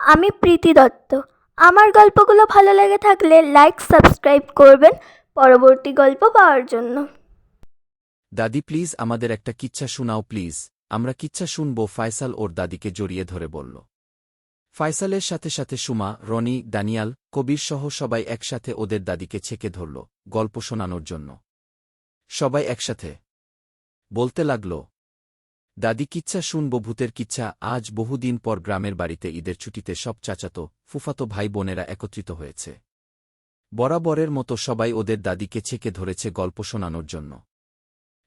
আমি প্রীতি দত্ত। আমার গল্পগুলো ভালো লেগে থাকলে লাইক সাবস্ক্রাইব করবেন। পরবর্তী গল্প পাওয়ার জন্য। দাদি প্লিজ আমাদের একটা কিচ্ছা শোনাও প্লিজ আমরা কিচ্ছা শুনব ফায়সাল ওর দাদিকে জড়িয়ে ধরে বলল। ফায়সালের সাথে সাথে সুমা, রনি, দানিয়াল, কবির সহ সবাই একসাথে ওদের দাদিকে ছেকে ধরল, গল্প শোনানোর জন্য। সবাই একসাথে। বলতে লাগল দাদি কিচ্ছা শুনব, ভূতের কিচ্ছা, আজ বহুদিন পর গ্রামের বাড়িতে ঈদের ছুটিতে সব চাচাতো, ফুফাতো ভাই বোনেরা একত্রিত হয়েছে। বরাবরের মতো সবাই ওদের দাদিকে ছেকে ধরেছে গল্প শোনানোর জন্য।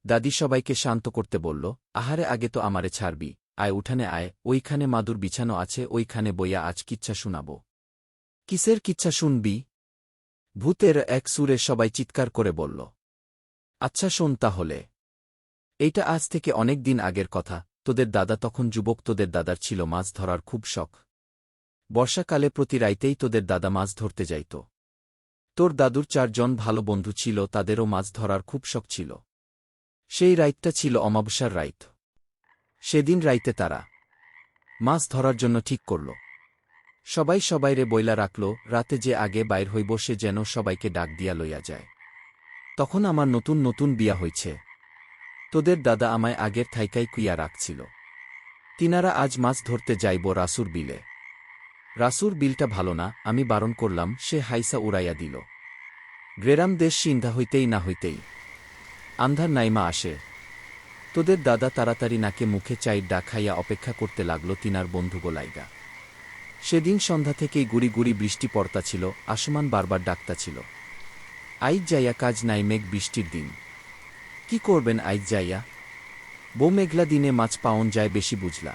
দাদি সবাইকে শান্ত করতে বলল, আহারে, আগে তো আমারে ছাড়বি, আয় উঠানে আয়, ওইখানে মাদুর বিছানো আছে, ওইখানে বইয়া আজ কিচ্ছা শুনাব। কিসের কিচ্ছা শুনবি? ভূতের এক সুরে সবাই চিৎকার করে বলল আচ্ছা শোন তাহলে। এইটা আজ থেকে অনেক দিন আগের কথা, তোদের দাদা তখন যুবক, তোদের দাদার ছিল মাছ ধরার খুব শখ। বর্ষাকালে প্রতি রাইতেই তোদের দাদা মাছ ধরতে যাইত। তোর দাদুর চারজন ভালো বন্ধু ছিল, তাদেরও মাছ ধরার খুব শখ ছিল। সেই রাইতটা ছিল অমাবস্যার রাইত। সেদিন রাইতে তারা মাছ ধরার জন্য ঠিক করল। সবাই সবাইরে বইলা রাখল, রাতে যে আগে বাইর হইব সে যেন সবাইকে ডাক দিয়া লইয়া যায়। তখন আমার নতুন নতুন বিয়া হইছে। তোদের দাদা আমায় আগের থাইকাই কুইয়া রাখছিল। তিনারা আজ মাছ ধরতে যাইব রাসুর বিলে। রাসুর বিলটা ভালো না, আমি বারণ করলাম, সে হাইসা উড়াইয়া দিল। গ্রেরাম দেশ সিন্ধা হইতেই না হইতেই। আন্ধার নাইমা আসে। তোদের দাদা তাড়াতাড়ি নাকে মুখে চাইর ডাক খাইয়া অপেক্ষা করতে লাগল তিনার বন্ধু গোলাইগা। সেদিন সন্ধ্যা থেকেই গুড়ি গুড়ি বৃষ্টি পড়তা ছিল আসমান বারবার ডাকতা ছিল আইজ যাইয়া কাজ নাই মেঘ বৃষ্টির দিন। কি করবেন আইজ যাইয়া? বউ মেঘলা দিনে মাছ পাওন যায় বেশি বুঝলা।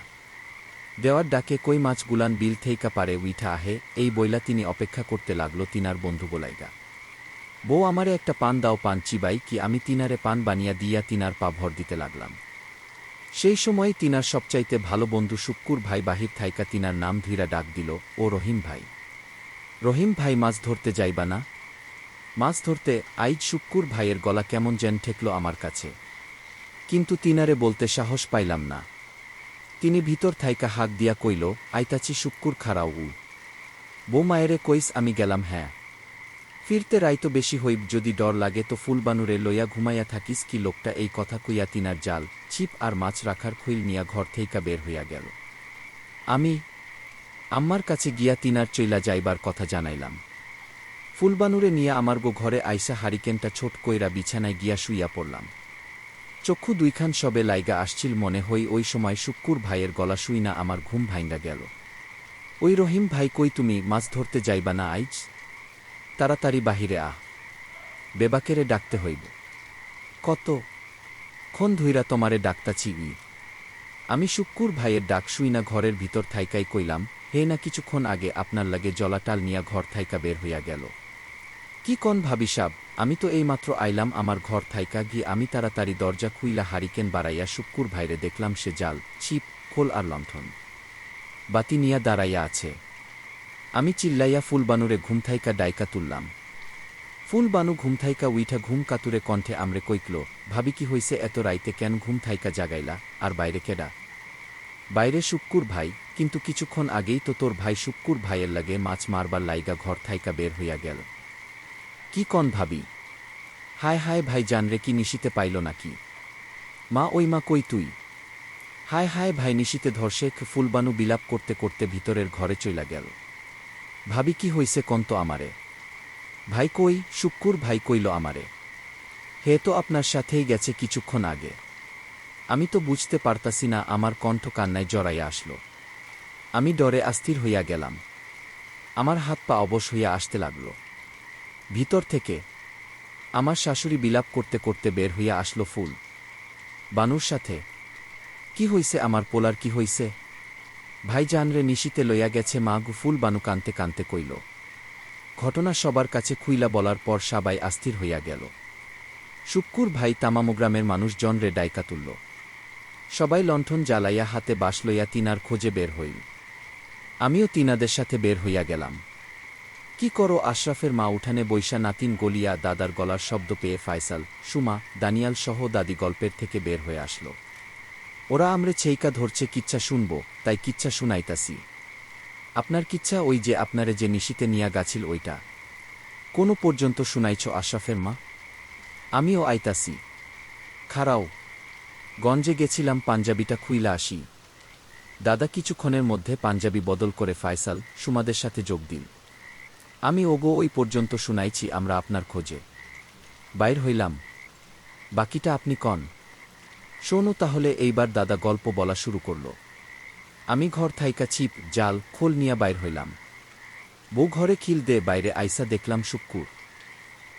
দেওয়ার ডাকে কই মাছ গুলান বিল থেইকা পারে উইঠা আহে, এই বইলা তিনি অপেক্ষা করতে লাগল তিনার বন্ধু গোলাইগা বউ আমারে একটা পান দাও পান চিবাই কি আমি তিনারে পান বানিয়া দিয়া তিনার পা ভর দিতে লাগলাম। সেই সময় তিনার সবচাইতে ভালো বন্ধু শুক্কুর ভাই বাহির থাইকা তিনার নাম ধীরা ডাক দিল, ও রহিম ভাই। রহিম ভাই মাছ ধরতে যাইবা না? মাছ ধরতে আইজ শুক্কুর ভাইয়ের গলা কেমন যেন ঠেকল আমার কাছে। কিন্তু তিনারে বলতে সাহস পাইলাম না। তিনি ভিতর থাইকা হাক দিয়া কইল আইতাছি শুক্কুর খারাও উ। বউ মায়েরে কইস আমি গেলাম হ্যাঁ। ফিরতে রাইতো বেশি হইব যদি ডর লাগে তো ফুলবানুরে লইয়া ঘুমাইয়া থাকিস কি লোকটা এই কথা কইয়া তিনার জাল, ছিপ আর মাছ রাখার খুইল নিয়া ঘর থেইকা বের হইয়া গেল। আমি, আম্মার কাছে গিয়া তিনার চইলা যাইবার কথা জানাইলাম। ফুলবানুরে নিয়া আমার গো ঘরে আইসা হারিকেনটা ছোট কইরা বিছানায় গিয়া শুইয়া পড়লাম। চক্ষু দুইখান সবে লাইগা আসছিল মনে হই ওই সময় শুক্কুর ভাইয়ের গলা শুই না আমার ঘুম ভাইঙ্গা গেল। ওই রহিম ভাই কই তুমি, মাছ ধরতে যাইবা না আইজ? তাড়াতাড়ি বাহিরে আহ। বেবাকেরে ডাকতে হইব। কত? ক্ষণ ধুইরা তোমারে ডাকতাছি ই। আমি শুক্কুর ভাইয়ের ডাক শুই না ঘরের ভিতর থাইকাই কইলাম, হে না কিছুক্ষণ আগে আপনার লাগে জলাটাল নিয়া ঘর থাইকা বের হইয়া গেল। কি কন ভাবি সাব আমি তো এইমাত্র আইলাম আমার ঘর থাইকা গিয়ে আমি তাড়াতাড়ি দরজা খুইলা হারিকেন বাড়াইয়া শুক্কুর ভাইরে দেখলাম সে জাল, ছিপ, খোল আর লণ্ঠন। বাতি নিয়া দাঁড়াইয়া আছে। আমি চিল্লাইয়া ফুলবানুরে ঘুমথাইকা ডাইকা তুললাম। ফুলবানু ঘুমথাইকা উইঠা ঘুম কাতুরে কণ্ঠে আমরে কইকল, ভাবি কি হইছে এত রাইতে কেন ঘুমথাইকা জাগাইলা, আর বাইরে কেডা? বাইরে শুক্কুর ভাই, কিন্তু কিছুক্ষণ আগেই তো তোর ভাই শুক্কুর ভাইয়ের লাগে মাছ মারবার লাইগা ঘর থাইকা বের হইয়া গেল। কি কন ভাবি? হায় হায় ভাই জানরে কি নিশিতে পাইল নাকি? মা ওই মা কই তুই? হায় হায় ভাই নিশিতে ধর্ষে ফুলবানু বিলাপ করতে করতে ভিতরের ঘরে চইলা গেল। ভাবি কি হইছে কন্ত আমারে? ভাই কই, শুক্কুর ভাই কইল আমারে। হে তো আপনার সাথেই গেছে কিছুক্ষণ আগে। আমি তো বুঝতে পারতাছি না আমার কণ্ঠ কান্নায় জড়াইয়া আসলো। আমি ডরে অস্থির হইয়া গেলাম। আমার হাত পা অবশ হইয়া আসতে লাগল। ভিতর থেকে আমার শাশুড়ি বিলাপ করতে করতে বের হইয়া আসলো ফুল। বানুর সাথে, কি হইছে আমার পোলার কি হইছে? ভাই জানরে নিশিতে লইয়া গেছে মা গুফুল বানু কানতে কানতে কইল। ঘটনা সবার কাছে খুইলা বলার পর সবাই অস্থির হইয়া গেল। শুক্কুর ভাই তামামগ্রামের মানুষজন রে ডাইকা তুলল। সবাই লণ্ঠন জ্বালাইয়া হাতে বাস লইয়া তিনার খোঁজে বের হইল। আমিও তিনাদের সাথে বের হইয়া গেলাম। কি করো, আশরাফের মা উঠানে বৈশা নাতিন গলিয়া দাদার গলার শব্দ পেয়ে ফায়সাল, সুমা, দানিয়াল সহ দাদি গল্পের থেকে বের হয়ে আসলো। ওরা আমরে ছেইকা ধরছে, কিচ্ছা শুনব, তাই কিচ্ছা শুনাইতাছি। আপনার কিচ্ছা ওই যে আপনারে যে নিশিতে নিয়া গাছিল ওইটা। কোনো পর্যন্ত শুনাইছ আশরাফের মা? আমিও আইতাসি খারাও, গঞ্জে গেছিলাম, পাঞ্জাবিটা খুইলা আসি। দাদা কিছুক্ষণের মধ্যে পাঞ্জাবি বদল করে ফায়সাল, সুমাদের সাথে যোগ দিল। আমি ওগো ওই পর্যন্ত শুনাইছি আমরা আপনার খোঁজে। বাইর হইলাম। বাকিটা আপনি কন। শোনো তাহলে এইবার দাদা গল্প বলা শুরু করল। আমি ঘর থাইকা ছিপ, জাল, খোল নিয়া বাইর হইলাম। বউ ঘরে খিল দে বাইরে আইসা দেখলাম শুক্কুর।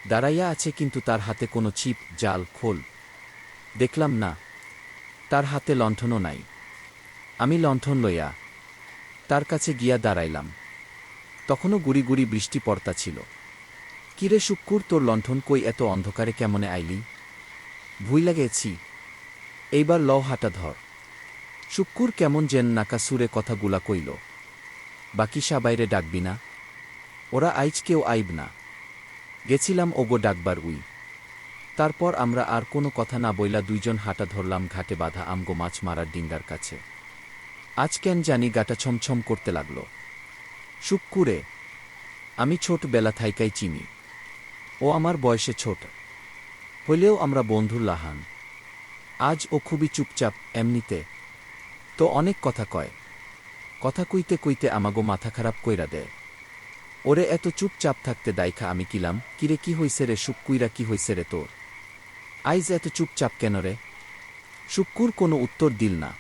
দাঁড়াইয়া আছে কিন্তু তার হাতে কোনো ছিপ, জাল, খোল। দেখলাম না। তার হাতে লণ্ঠনও নাই। আমি লণ্ঠন লইয়া তার কাছে গিয়া দাঁড়াইলাম। তখনও গুড়ি গুড়ি বৃষ্টি পড়তা ছিল। কিরে শুক্কুর, তোর লণ্ঠন কই এত অন্ধকারে কেমনে আইলি? ভুই লাগেছি। এইবার লও হাঁটা ধর। শুক্কুর কেমন যেন নাকা সুরে কথাগুলা কইল। বাকি সাবাইরে ডাকবি না। ওরা আইজ কেউ আইব না। গেছিলাম ওগো ডাকবার উই। তারপর আমরা আর কোনো কথা না বইলা দুইজন হাঁটা ধরলাম ঘাটে বাঁধা আমগো মাছ মারার ডিঙ্গার কাছে। আজ কেন জানি গাটা ছমছম করতে লাগল। শুক্কুরে, আমি ছোট বেলা থাইকাই চিনি। ও আমার বয়সে ছোট। হইলেও আমরা বন্ধুর লাহান। আজ ও খুবই চুপচাপ এমনিতে। তো অনেক কথা কয়। কথা কইতে কইতে আমাগো মাথা খারাপ কইরা দেয়। ওরে এত চুপচাপ থাকতে দায়খা আমি কিলাম, কিরে কি হইছে রে শুক্কুইরা কি হইছে রে তোর? আইজ এত চুপচাপ কেন রে? শুক্কুর কোনো উত্তর দিল না।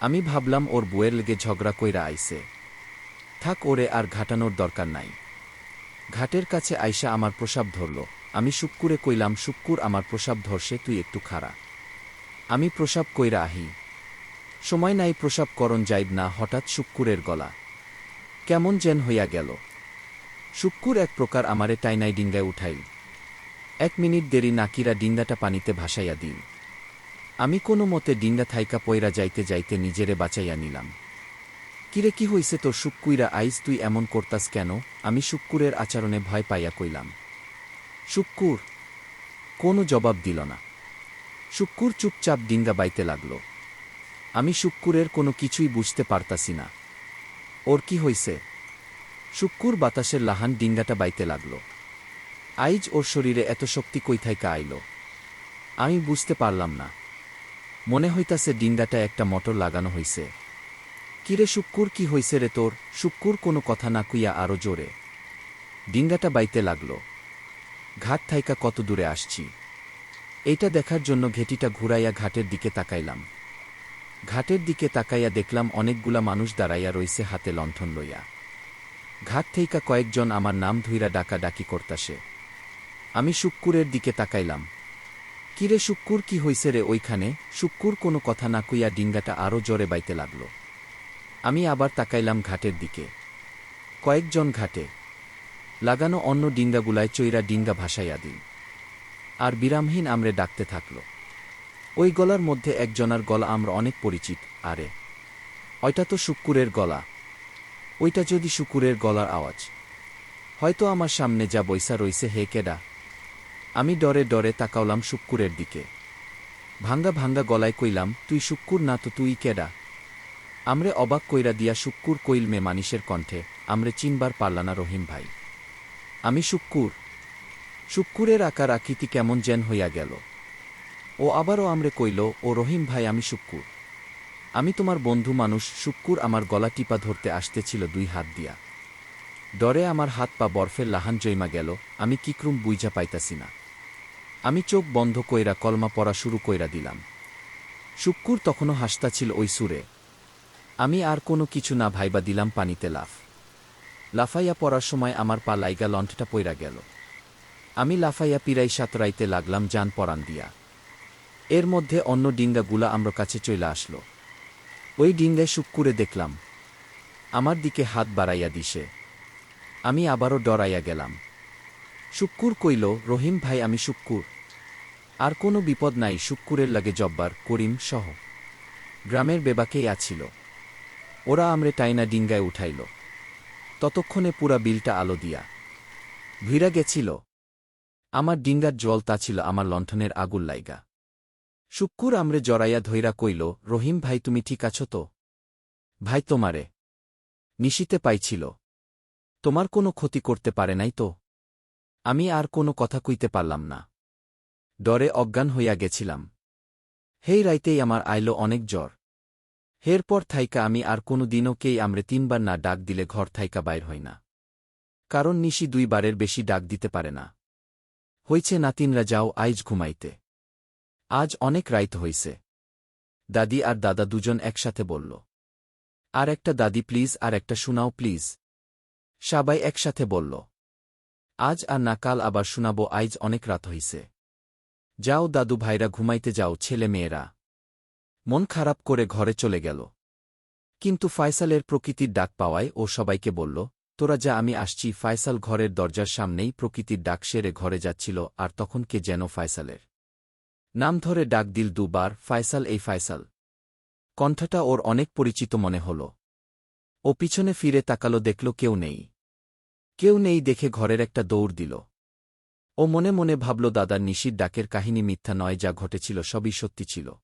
আমি ভাবলাম ওর বউয়ের লেগে ঝগড়া কইরা আইছে। থাক ওরে, আর ঘাটানোর দরকার নাই। ঘাটের কাছে আইসা আমার প্রসাব ধরল। আমি শুক্কুরে কইলাম, শুক্কুর, আমার প্রসাব ধরছে তুই একটু খাড়া। আমি প্রসাব কইরা আহি। সময় নাই প্রসাব করণ যাইব না, হঠাৎ শুক্কুরের গলা। কেমন যেন হইয়া গেল। শুক্কুর এক প্রকার আমারে টাইনাই ডিঙ্গায় উঠাইল। এক মিনিট দেরি নাকিরা ডিঙ্গাটা পানিতে ভাসাইয়া দিন আমি কোনো মতে ডিঙ্গা থাইকা পয়রা যাইতে যাইতে নিজেরে বাঁচাইয়া নিলাম। কিরে, কি হইছে তোর শুক্কুইরা আইজ তুই এমন করতাস কেন? আমি শুক্কুরের আচরণে ভয় পাইয়া কইলাম। শুক্কুর, কোনো জবাব দিল না। শুক্কুর চুপচাপ ডিঙ্গা বাইতে লাগল। আমি শুক্কুরের কোনো কিছুই বুঝতে পারতাসি না। ওর কি হইছে? শুক্কুর বাতাসের লাহান ডিঙ্গাটা বাইতে লাগল। আইজ ওর শরীরে এত শক্তি কই থাইকা আইল? আমি বুঝতে পারলাম না। মনে হইতাছে ডিঙ্গাটা একটা মোটর লাগানো হইছে। কিরে শুক্কুর কি হইছে রে তোর? শুক্কুর কোনো কথা না কুইয়া আরও জোরে। ডিঙ্গাটা বাইতে লাগল। ঘাট থাইকা কত দূরে আসছি। এইটা দেখার জন্য ঘেটিটা ঘুরাইয়া ঘাটের দিকে তাকাইলাম। ঘাটের দিকে তাকাইয়া দেখলাম অনেকগুলা মানুষ দাঁড়াইয়া রইছে হাতে লণ্ঠন লইয়া। ঘাট থেইকা কয়েকজন আমার নাম ধুইরা ডাকা ডাকি করতাসে আমি শুক্কুরের দিকে তাকাইলাম। কিরে শুক্কুর কি হইছে রে ওইখানে? শুক্কুর কোনো কথা না কইয়া ডিঙ্গাটা আরও জোরে বাইতে লাগল। আমি আবার তাকাইলাম ঘাটের দিকে। কয়েকজন ঘাটে। লাগানো অন্য ডিঙ্গাগুলায় চৈরা ডিঙ্গা ভাসাইয়া দিন আর বিরামহীন আমরে ডাকতে থাকল। ওই গলার মধ্যে একজনার গলা আমরা অনেক পরিচিত, আরে। ওইটা তো শুকুরের গলা। ওইটা যদি শুকুরের গলার আওয়াজ। হয়তো আমার সামনে যা বৈসা রইছে হে কেডা। আমি ডরে ডরে তাকাওলাম শুক্কুরের দিকে। ভাঙ্গা ভাঙ্গা গলায় কইলাম, তুই শুক্কুর না তো তুই কেডা? আমরে অবাক কইরা দিয়া শুক্কুর কইল মে মানিসের কণ্ঠে, আমরে চিনবার পারলানা রহিম ভাই। আমি শুক্কুর। শুক্কুরের আকার আকৃতি কেমন যেন হইয়া গেল। ও আবারও আমরে কইল, ও রহিম ভাই, আমি শুক্কুর। আমি তোমার বন্ধু মানুষ, শুক্কুর আমার গলা টিপা ধরতে আসতেছিল দুই হাত দিয়া। ডরে আমার হাত পা বরফের লাহান জৈমা গেল, আমি কিক্রুম বুইঝা পাইতাছি না। আমি চোখ বন্ধ কইরা কলমা পড়া শুরু কইরা দিলাম। শুক্কুর তখনও হাসতাছিল ওই সুরে আমি আর কোনো কিছু না ভাইবা দিলাম পানিতে লাফ। লাফাইয়া পড়ার সময় আমার পা লাইগা লণ্ঠটা পইরা গেল। আমি লাফাইয়া পিরাই সাঁতরাইতে লাগলাম যান পরান দিয়া। এর মধ্যে অন্য ডিঙ্গাগুলা আমরা কাছে চইলা আসলো। ওই ডিঙ্গায় শুক্কুরে দেখলাম। আমার দিকে হাত বাড়াইয়া দিছে। আমি আবারও ডরাইয়া গেলাম। শুক্কুর কইল, রহিম ভাই, আমি শুক্কুর। আর কোনো বিপদ নাই, শুক্কুরের লাগে জব্বার, করিম সহ। গ্রামের বেবাকেই আছিল। ওরা আমরে টাইনা ডিঙ্গায় উঠাইল। ততক্ষণে পুরা বিলটা আলো দিয়া। ভিড়া গেছিল। আমার ডিঙ্গার জল তা ছিল আমার লণ্ঠনের আগুল লাইগা। শুক্কুর আমরে জড়াইয়া ধৈরা কইল, রহিম ভাই, তুমি ঠিক আছো তো? ভাই, তোমারে। নিশিতে পাইছিল। তোমার কোনো ক্ষতি করতে পারে নাই তো? আমি আর কোনো কথা কইতে পারলাম না। ডরে অজ্ঞান হইয়া গেছিলাম। হেই রাইতেই আমার আইল অনেক জ্বর। হেরপর থাইকা আমি আর কোনো দিনও কেই আমরে তিনবার না ডাক দিলে ঘর থাইকা বাইর হই না। কারণ নিশি দুইবারের বেশি ডাক দিতে পারে না। হইছে নাতিনরা যাও আইজ ঘুমাইতে। আজ অনেক রাইত হইছে। দাদি আর দাদা দুজন একসাথে বলল, আর একটা দাদি প্লিজ, আর একটা শোনাও প্লিজ। সাবাই একসাথে বলল, আজ আর না কাল আবার শোনাবো, আইজ অনেক রাত হইছে। যাও দাদু ভাইরা ঘুমাইতে যাও, ছেলে মেয়েরা। মন খারাপ করে ঘরে চলে গেল। কিন্তু ফায়সালের প্রকৃতির ডাক পাওয়ায় ও সবাইকে বলল, তোরা যা, আমি আসছি। ফায়সাল ঘরের দরজার সামনেই প্রকৃতির ডাক সেরে ঘরে যাচ্ছিল, আর তখন কে যেন ফায়সালের নাম ধরে ডাক দিল দুবার, ফায়সাল, এই ফায়সাল। কণ্ঠটা ওর অনেক পরিচিত মনে হল। ও পিছনে ফিরে তাকালো, দেখল কেউ নেই। কেউ নেই দেখে ঘরের একটা দৌড় দিল। ও মনে মনে ভাবল দাদার নিশির ডাকের কাহিনী মিথ্যা নয়, যা ঘটেছিল সবই সত্যি ছিল।